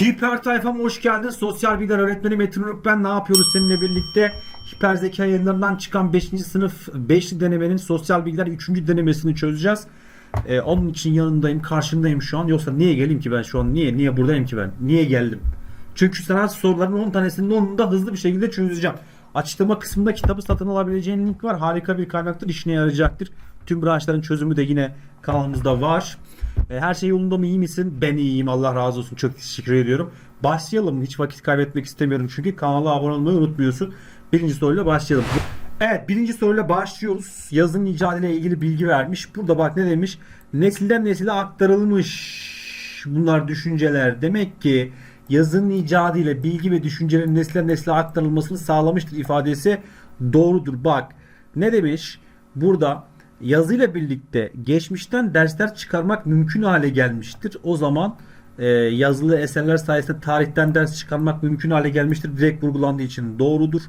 Hiper tayfam hoş geldin. Sosyal bilgiler öğretmeni Metin Uruk ben. Ne yapıyoruz seninle birlikte? Hiper zeka yayınlarından çıkan 5. sınıf 5. denemenin sosyal bilgiler 3. denemesini çözeceğiz. Ee, onun için yanındayım, karşındayım şu an. Yoksa niye geleyim ki ben şu an? Niye? Niye buradayım ki ben? Niye geldim? Çünkü sana soruların 10 tanesinin 10'unu da hızlı bir şekilde çözeceğim. Açıklama kısmında kitabı satın alabileceğin link var. Harika bir kaynaktır. işine yarayacaktır. Tüm branşların çözümü de yine kanalımızda var. E, Her şey yolunda mı iyi misin? Ben iyiyim. Allah razı olsun. Çok teşekkür ediyorum. Başlayalım. Hiç vakit kaybetmek istemiyorum çünkü kanala abone olmayı unutmuyorsun. Birinci soruyla başlayalım. Evet birinci soruyla başlıyoruz. Yazın icadı ile ilgili bilgi vermiş. Burada bak ne demiş? Nesilden nesile aktarılmış bunlar düşünceler. Demek ki yazının icadı ile bilgi ve düşüncelerin nesilden nesile aktarılmasını sağlamıştır ifadesi doğrudur. Bak ne demiş? Burada yazıyla birlikte geçmişten dersler çıkarmak mümkün hale gelmiştir. O zaman e, yazılı eserler sayesinde tarihten ders çıkarmak mümkün hale gelmiştir. Direkt vurgulandığı için doğrudur.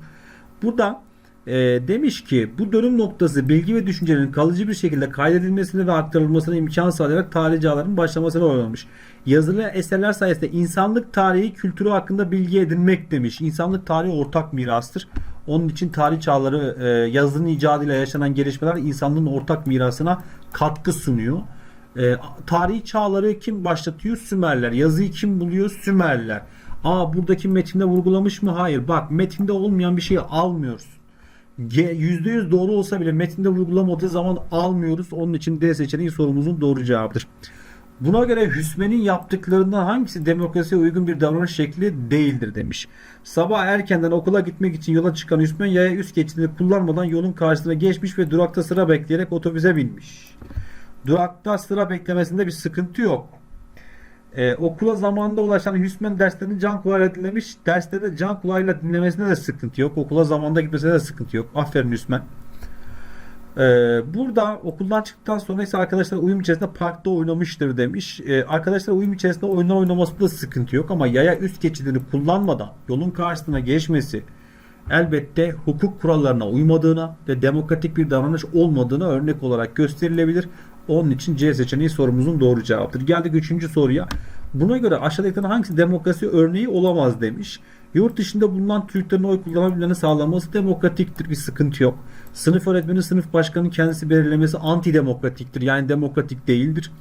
Burada e, demiş ki bu dönüm noktası bilgi ve düşüncelerin kalıcı bir şekilde kaydedilmesine ve aktarılmasına imkan sağlayarak tarihçilerin başlamasına oynamış. Yazılı eserler sayesinde insanlık tarihi kültürü hakkında bilgi edinmek demiş. İnsanlık tarihi ortak mirastır. Onun için tarih çağları e, yazının icadıyla yaşanan gelişmeler insanlığın ortak mirasına katkı sunuyor. E, tarihi çağları kim başlatıyor? Sümerler. Yazıyı kim buluyor? Sümerler. Aa buradaki metinde vurgulamış mı? Hayır. Bak metinde olmayan bir şeyi almıyoruz. Ge- %100 doğru olsa bile metinde vurgulamadığı zaman almıyoruz. Onun için D seçeneği sorumuzun doğru cevabıdır. Buna göre Hüsmen'in yaptıklarından hangisi demokrasiye uygun bir davranış şekli değildir demiş. Sabah erkenden okula gitmek için yola çıkan Hüsmen yaya üst geçidini kullanmadan yolun karşısına geçmiş ve durakta sıra bekleyerek otobüse binmiş. Durakta sıra beklemesinde bir sıkıntı yok. Ee, okula zamanında ulaşan Hüsmen derslerini can kulağıyla dinlemiş. Dersleri can kulağıyla dinlemesinde de sıkıntı yok. Okula zamanında gitmesine de sıkıntı yok. Aferin Hüsmen. Ee, burada okuldan çıktıktan sonra ise arkadaşlar uyum içerisinde parkta oynamıştır demiş. Ee, arkadaşlar uyum içerisinde oyunlar oynamasında sıkıntı yok ama yaya üst geçidini kullanmadan yolun karşısına geçmesi elbette hukuk kurallarına uymadığına ve demokratik bir davranış olmadığına örnek olarak gösterilebilir. Onun için C seçeneği sorumuzun doğru cevabıdır. Geldik üçüncü soruya. Buna göre aşağıdakilerden hangisi demokrasi örneği olamaz demiş. Yurt dışında bulunan Türklerin oy kullanabilmelerini sağlaması demokratiktir. Bir sıkıntı yok. Sınıf öğretmeni, sınıf başkanının kendisi belirlemesi antidemokratiktir. Yani demokratik değildir.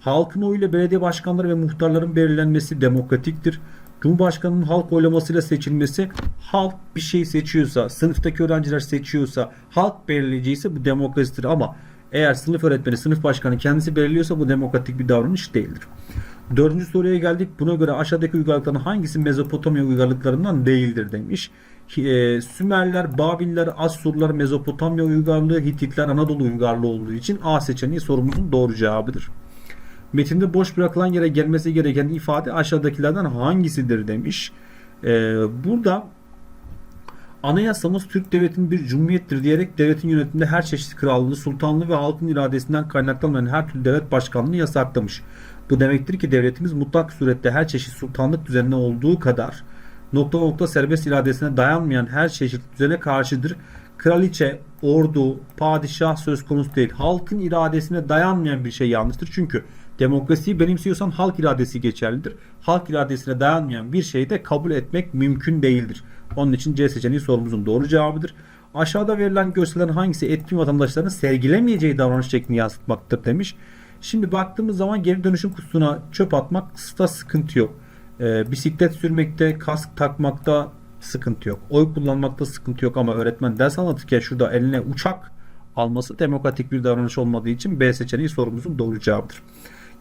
Halkın oyuyla belediye başkanları ve muhtarların belirlenmesi demokratiktir. Cumhurbaşkanının halk oylamasıyla seçilmesi halk bir şey seçiyorsa, sınıftaki öğrenciler seçiyorsa, halk belirleyiciyse bu demokrasidir ama eğer sınıf öğretmeni, sınıf başkanı kendisi belirliyorsa bu demokratik bir davranış değildir. Dördüncü soruya geldik. Buna göre aşağıdaki uygarlıkların hangisi Mezopotamya uygarlıklarından değildir demiş. E, Sümerler, Babiller, Assurlar, Mezopotamya uygarlığı, Hititler Anadolu uygarlığı olduğu için A seçeneği sorumuzun doğru cevabıdır. Metinde boş bırakılan yere gelmesi gereken ifade aşağıdakilerden hangisidir demiş. E, burada Anayasamız Türk devletinin bir cumhuriyettir diyerek devletin yönetiminde her çeşit krallığı, sultanlığı ve halkın iradesinden kaynaklanan her türlü devlet başkanlığını yasaklamış. Bu demektir ki devletimiz mutlak surette her çeşit sultanlık düzenine olduğu kadar nokta nokta serbest iradesine dayanmayan her çeşit düzene karşıdır. Kraliçe, ordu, padişah söz konusu değil. Halkın iradesine dayanmayan bir şey yanlıştır. Çünkü demokrasiyi benimsiyorsan halk iradesi geçerlidir. Halk iradesine dayanmayan bir şeyi de kabul etmek mümkün değildir. Onun için C seçeneği sorumuzun doğru cevabıdır. Aşağıda verilen görsellerin hangisi etkin vatandaşların sergilemeyeceği davranış şeklini yansıtmaktadır demiş. Şimdi baktığımız zaman geri dönüşüm kutusuna çöp atmakta sıkıntı yok. Ee, bisiklet sürmekte, kask takmakta sıkıntı yok. Oy kullanmakta sıkıntı yok ama öğretmen ders anlatırken şurada eline uçak alması demokratik bir davranış olmadığı için B seçeneği sorumuzun doğru cevabıdır.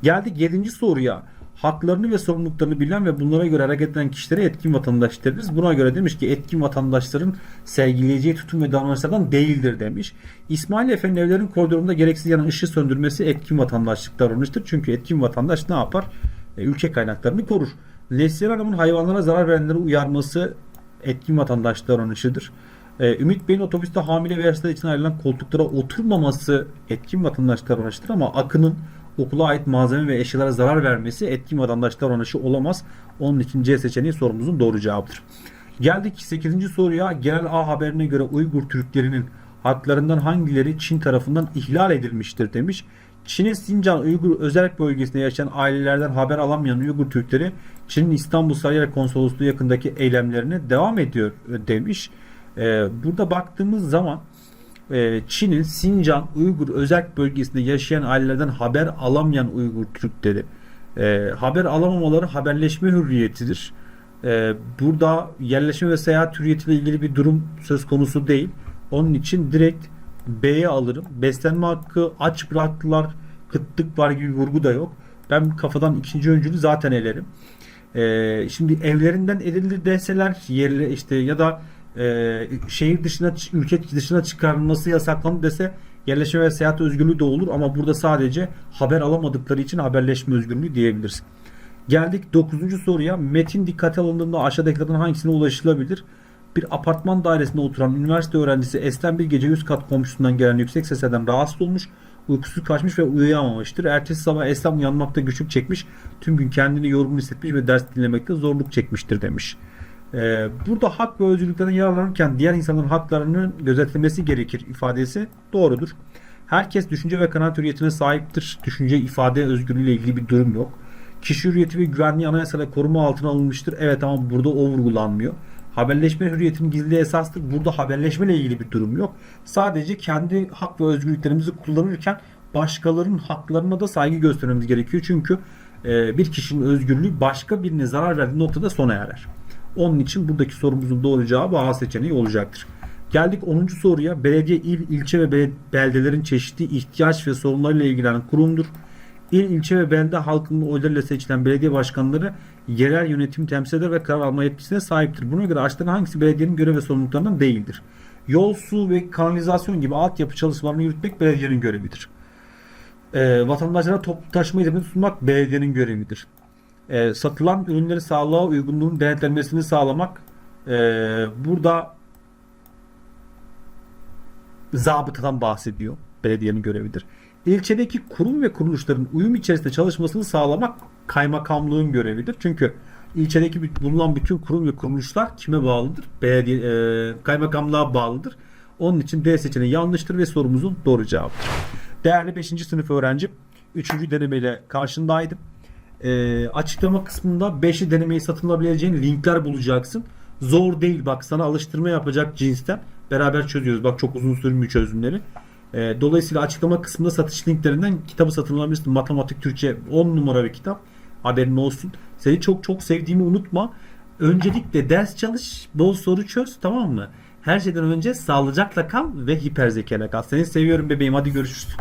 Geldik 7. soruya. Haklarını ve sorumluluklarını bilen ve bunlara göre hareket eden kişilere etkin vatandaş deriz. Buna göre demiş ki etkin vatandaşların sergileyeceği tutum ve davranışlardan değildir demiş. İsmail Efe'nin evlerin koridorunda gereksiz yanan ışığı söndürmesi etkin vatandaşlık davranıştır. Çünkü etkin vatandaş ne yapar? E, ülke kaynaklarını korur. Neslihan Hanım'ın hayvanlara zarar verenleri uyarması etkin vatandaş davranışıdır. Ee, Ümit Bey'in otobüste hamile ve yaşlılar için ayrılan koltuklara oturmaması etkin vatandaş davranışıdır ama Akın'ın okula ait malzeme ve eşyalara zarar vermesi etkin vatandaş davranışı olamaz. Onun için C seçeneği sorumuzun doğru cevabıdır. Geldik 8. soruya. Genel A haberine göre Uygur Türklerinin haklarından hangileri Çin tarafından ihlal edilmiştir demiş. Çin'in Sincan Uygur özel bölgesinde yaşayan ailelerden haber alamayan Uygur Türkleri Çin'in İstanbul Sarıyer Konsolosluğu yakındaki eylemlerine devam ediyor e, demiş. E, burada baktığımız zaman e, Çin'in Sincan Uygur özel bölgesinde yaşayan ailelerden haber alamayan Uygur Türkleri e, haber alamamaları haberleşme hürriyetidir. E, burada yerleşme ve seyahat hürriyetiyle ilgili bir durum söz konusu değil. Onun için direkt B'ye alırım. Beslenme hakkı aç bıraktılar, kıtlık var gibi vurgu da yok. Ben kafadan ikinci öncülü zaten elerim. Ee, şimdi evlerinden edildi deseler yerli işte ya da e, şehir dışına ülke dışına çıkarılması yasaklandı dese yerleşme ve seyahat özgürlüğü de olur ama burada sadece haber alamadıkları için haberleşme özgürlüğü diyebiliriz. Geldik 9. soruya. Metin dikkate alındığında aşağıdakilerden hangisine ulaşılabilir? Bir apartman dairesinde oturan üniversite öğrencisi Eslem bir gece üst kat komşusundan gelen yüksek seslerden rahatsız olmuş, uykusu kaçmış ve uyuyamamıştır. Ertesi sabah Eslem uyanmakta güçlük çekmiş, tüm gün kendini yorgun hissetmiş ve ders dinlemekte zorluk çekmiştir demiş. Ee, burada hak ve özgürlüklerden yararlanırken diğer insanların haklarının gözetilmesi gerekir ifadesi doğrudur. Herkes düşünce ve kanaat hürriyetine sahiptir. Düşünce ifade özgürlüğü ile ilgili bir durum yok. Kişi hürriyeti ve güvenliği anayasayla koruma altına alınmıştır. Evet ama burada o vurgulanmıyor. Haberleşme hürriyetinin gizli esastır. Burada haberleşme ile ilgili bir durum yok. Sadece kendi hak ve özgürlüklerimizi kullanırken başkalarının haklarına da saygı göstermemiz gerekiyor. Çünkü e, bir kişinin özgürlüğü başka birine zarar verdiği noktada sona erer. Onun için buradaki sorumuzun doğru cevabı A seçeneği olacaktır. Geldik 10. soruya. Belediye, il, ilçe ve bel- beldelerin çeşitli ihtiyaç ve sorunlarıyla ilgilenen kurumdur. İl, ilçe ve belde halkının oylarıyla seçilen belediye başkanları yerel yönetim temsil eder ve karar alma yetkisine sahiptir. Buna göre aşağıdan hangisi belediyenin görev ve sorumluluklarından değildir? Yol, su ve kanalizasyon gibi altyapı çalışmalarını yürütmek belediyenin görevidir. Ee, vatandaşlara toplu taşıma hizmeti sunmak belediyenin görevidir. Ee, satılan ürünlerin sağlığa uygunluğunun denetlenmesini sağlamak ee, burada zabıtadan bahsediyor. Belediyenin görevidir. İlçedeki kurum ve kuruluşların uyum içerisinde çalışmasını sağlamak kaymakamlığın görevidir. Çünkü ilçedeki bulunan bütün kurum ve kuruluşlar kime bağlıdır? Belediye, e, kaymakamlığa bağlıdır. Onun için D seçeneği yanlıştır ve sorumuzun doğru cevabıdır. Değerli 5. sınıf öğrenci 3. denemeyle karşındaydım. E, açıklama kısmında 5'li denemeyi satın alabileceğin linkler bulacaksın. Zor değil bak sana alıştırma yapacak cinsten. Beraber çözüyoruz. Bak çok uzun sürmüyor çözümleri. E, dolayısıyla açıklama kısmında satış linklerinden kitabı satın alabilirsin. Matematik Türkçe 10 numara bir kitap. Haberin olsun. Seni çok çok sevdiğimi unutma. Öncelikle ders çalış, bol soru çöz tamam mı? Her şeyden önce sağlıcakla kal ve hiper zekayla kal. Seni seviyorum bebeğim. Hadi görüşürüz.